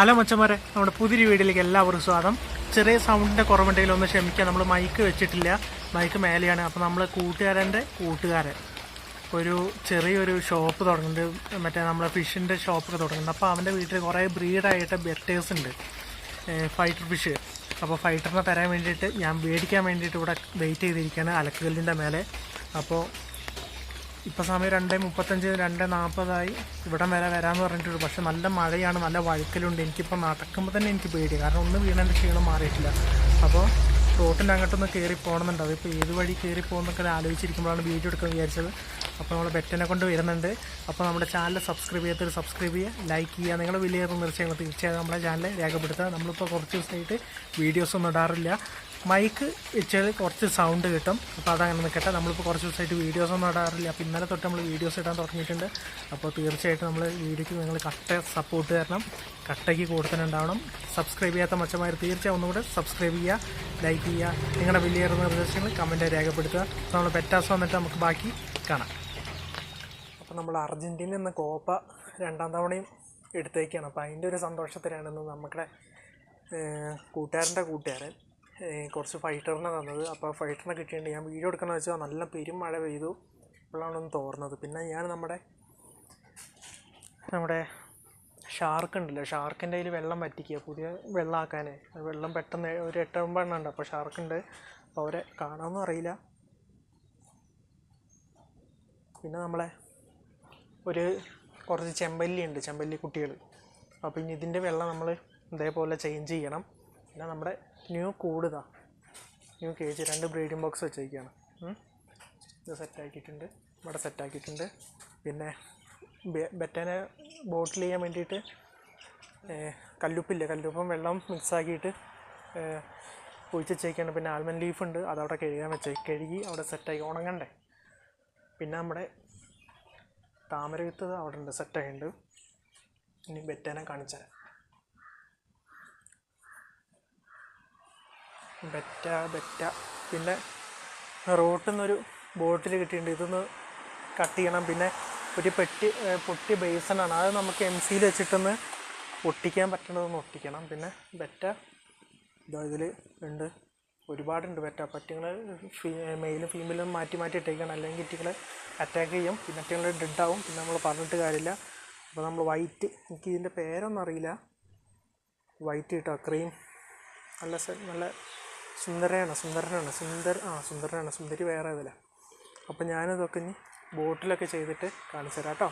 Hello മച്ചന്മാരെ നമ്മുടെ പുതിയൊരു വീഡിയോയിലേക്ക് എല്ലാവർക്കും സ്വാഗതം. ചെറിയ സൗണ്ടിന്റെ കുറവുണ്ടെങ്കിൽ ഒന്ന് ക്ഷമിക്കുക നമ്മൾ മൈക്ക് വെച്ചിട്ടില്ല. മൈക്ക് മേലെയാണ്. അപ്പോൾ നമ്മൾ കൂട്ടുകാരന്റെ കൂട്ടുകാരൻ. ഒരു ചെറിയൊരു ഷോപ്പ് തുടങ്ങുന്നുണ്ട്. മറ്റേ നമ്മളെ ഫിഷിന്റെ ഷോപ്പൊക്കെ തുടങ്ങുന്നുണ്ട്. അപ്പോൾ അവന്റെ വീട്ടിൽ കുറേ ബ്രീഡായിട്ട് ബെറ്റേഴ്സ് ഉണ്ട്. ഫൈറ്റർ ഫിഷ് അപ്പോൾ ഫൈറ്ററിനെ തരാൻ വേണ്ടിയിട്ട് ഞാൻ മേടിക്കാൻ വേണ്ടിയിട്ട് ഇവിടെ വെയിറ്റ് ചെയ്തിരിക്കുകയാണ്. അലക്കുകല്ലിന്റെ മേലെ. അപ്പോൾ ഇപ്പോൾ സമയം രണ്ട് മുപ്പത്തഞ്ച് രണ്ട് നാൽപ്പതായി ഇവിടെ വരെ വരാമെന്ന് പറഞ്ഞിട്ടുണ്ട്. പക്ഷെ നല്ല മഴയാണ് നല്ല വഴുക്കലുണ്ട്. എനിക്കിപ്പോൾ നടക്കുമ്പോൾ തന്നെ എനിക്ക് പേടി കാരണം ഒന്ന് വീണതിന്റെ ക്ഷീണം മാറിയിട്ടില്ല. അപ്പോൾ റോട്ടിന്റെ അങ്ങോട്ടൊന്ന് കയറി പോകണമെന്നുണ്ട് അതിപ്പോൾ ഏത് വഴി കയറി പോകുന്നൊക്കെ ആലോചിച്ചിരിക്കുമ്പോഴാണ് വീഡിയോ എടുക്കാൻ വിചാരിച്ചത്. അപ്പോൾ നമ്മൾ ബെറ്റനെ കൊണ്ട് വരുന്നുണ്ട്. അപ്പോൾ നമ്മുടെ ചാനൽ സബ്സ്ക്രൈബ് ചെയ്യാത്തൊരു സബ്സ്ക്രൈബ് ചെയ്യുക ലൈക്ക് ചെയ്യുക. നിങ്ങളുടെ വിലയേറുന്ന തീർച്ചയായും തീർച്ചയായും നമ്മുടെ ചാനൽ രേഖപ്പെടുത്തുക. നമ്മളിപ്പോൾ കുറച്ച് ദിവസമായിട്ട് വീഡിയോസൊന്നും ഇടാറില്ല. മൈക്ക് വെച്ചാൽ കുറച്ച് സൗണ്ട് കിട്ടും. അപ്പോൾ അതങ്ങനെ നിൽക്കട്ടെ നമ്മളിപ്പോൾ കുറച്ച് ദിവസമായിട്ട് വീഡിയോസ് ഒന്നും ഇടാറില്ല. അപ്പോൾ ഇന്നലെ തൊട്ട് നമ്മൾ വീഡിയോസ് ഇടാൻ തുടങ്ങിയിട്ടുണ്ട്. അപ്പോൾ തീർച്ചയായിട്ടും നമ്മൾ വീഡിയോയ്ക്ക് നിങ്ങൾ കട്ട സപ്പോർട്ട് തരണം. കട്ടയ്ക്ക് കൊടുത്തിട്ടുണ്ടാവണം സബ്സ്ക്രൈബ് ചെയ്യാത്ത മച്ചമാർ തീർച്ചയായും ഒന്നുകൂടെ സബ്സ്ക്രൈബ് ചെയ്യുക ലൈക്ക് ചെയ്യുക. നിങ്ങളുടെ വലിയ നിർദ്ദേശങ്ങൾ കമന്റ് രേഖപ്പെടുത്തുക. അപ്പോൾ നമ്മൾ പെറ്റാസ് വന്നിട്ട് നമുക്ക് ബാക്കി കാണാം. അപ്പോൾ നമ്മൾ അർജന്റീന എന്ന കോപ്പ രണ്ടാം തവണയും എടുത്തേക്കാണ്. അപ്പോൾ അതിന്റെ ഒരു സന്തോഷത്തിലാണ് ഇന്ന് നമ്മുടെ കൂട്ടുകാരന്റെ കൂട്ടുകാരൻ. കുറച്ച് ഫൈറ്ററിനെ തന്നത്. അപ്പോൾ ഫൈറ്ററിനെ കിട്ടിയിട്ടുണ്ട്. ഞാൻ വീഡിയോ എടുക്കണമെന്ന് വെച്ചാൽ നല്ല പെരും മഴ പെയ്തു. ഇപ്പോഴാണ് ഒന്ന് തോർന്നത്. പിന്നെ ഞാൻ നമ്മുടെ നമ്മുടെ ഷാർക്ക് ഉണ്ടല്ലോ. ഷാർക്കിന്റെ കയ്യിൽ വെള്ളം വറ്റിക്കുക. പുതിയ വെള്ളമാക്കാൻ വെള്ളം പെട്ടെന്ന് ഒരു എട്ട് ഒമ്പത് എണ്ണം ഉണ്ട്. അപ്പോൾ ഷാർക്കുണ്ട് അപ്പോൾ അവരെ കാണാമെന്നും അറിയില്ല. പിന്നെ നമ്മളെ ഒരു കുറച്ച് ചെമ്പല്ലി ഉണ്ട്. ചെമ്പല്ലി കുട്ടികൾ അപ്പോൾ ഇനി ഇതിന്റെ വെള്ളം നമ്മൾ ഇതേപോലെ ചേഞ്ച് ചെയ്യണം. പിന്നെ നമ്മുടെ ന്യൂ കൂടുതാ ന്യൂ കേജ് രണ്ട് ബ്രീഡിംഗ് ബോക്സ് വെച്ചേക്കാണ് ഇത് സെറ്റാക്കിയിട്ടുണ്ട് ഇവിടെ സെറ്റാക്കിയിട്ടുണ്ട് പിന്നെ ബെറ്റനെ ബോട്ടിൽ ചെയ്യാൻ വേണ്ടിയിട്ട് കല്ലുപ്പില്ല? കല്ലുപ്പും വെള്ളം മിക്സാക്കിയിട്ട് ഒഴിച്ചേക്കാണ് പിന്നെ ആൽമണ്ട് ലീഫ് ഉണ്ട്. അതവിടെ കഴുകാൻ വെച്ചേ കഴുകി അവിടെ സെറ്റാക്കി ഉണങ്ങണ്ടേ? പിന്നെ നമ്മുടെ താമര വിത്ത് അവിടെ ഉണ്ട് സെറ്റായിട്ടുണ്ട് ഇനി ബെറ്റനെ കാണിച്ചാൽ ബെറ്റ ബെറ്റ. പിന്നെ റോട്ടിൽ നിന്നൊരു ബോട്ടിൽ കിട്ടിയിട്ടുണ്ട്. ഇതൊന്ന് കട്ട് ചെയ്യണം. പിന്നെ ഒരു പെട്ടി പൊട്ടി പൊട്ടിയ ബേസനാണ് അത് നമുക്ക് എം സിയിൽ വെച്ചിട്ടൊന്ന് ഒട്ടിക്കാൻ പറ്റണതൊന്ന് ഒട്ടിക്കണം. പിന്നെ ബെറ്റ. ഇതാ ഇതിൽ ഉണ്ട് ഒരുപാടുണ്ട് ബെറ്റ. ഫീ മെയിലും ഫീമെയിലും മാറ്റി മാറ്റി ഇട്ടേക്കണം. അല്ലെങ്കിൽ ഇറ്റികളെ അറ്റാക്ക് ചെയ്യും. പിന്നെ ഇറ്റികൾ ഡെഡ് ആവും പിന്നെ നമ്മൾ പറഞ്ഞിട്ട് കാര്യമില്ല. അപ്പോൾ നമ്മൾ വൈറ്റ് എനിക്ക് ഇതിന്റെ പേരൊന്നും അറിയില്ല. വൈറ്റ് കിട്ടുക ക്രീം. നല്ല നല്ല സുന്ദരയാണ് സുന്ദരനാണ് സുന്ദർ ആ സുന്ദരനാണ്. സുന്ദരി വേറെ ഇതില്ല അപ്പം ഞാനതൊക്കെ ഇനി ബോട്ടിലൊക്കെ ചെയ്തിട്ട് കാണിച്ചു തരാം കേട്ടോ.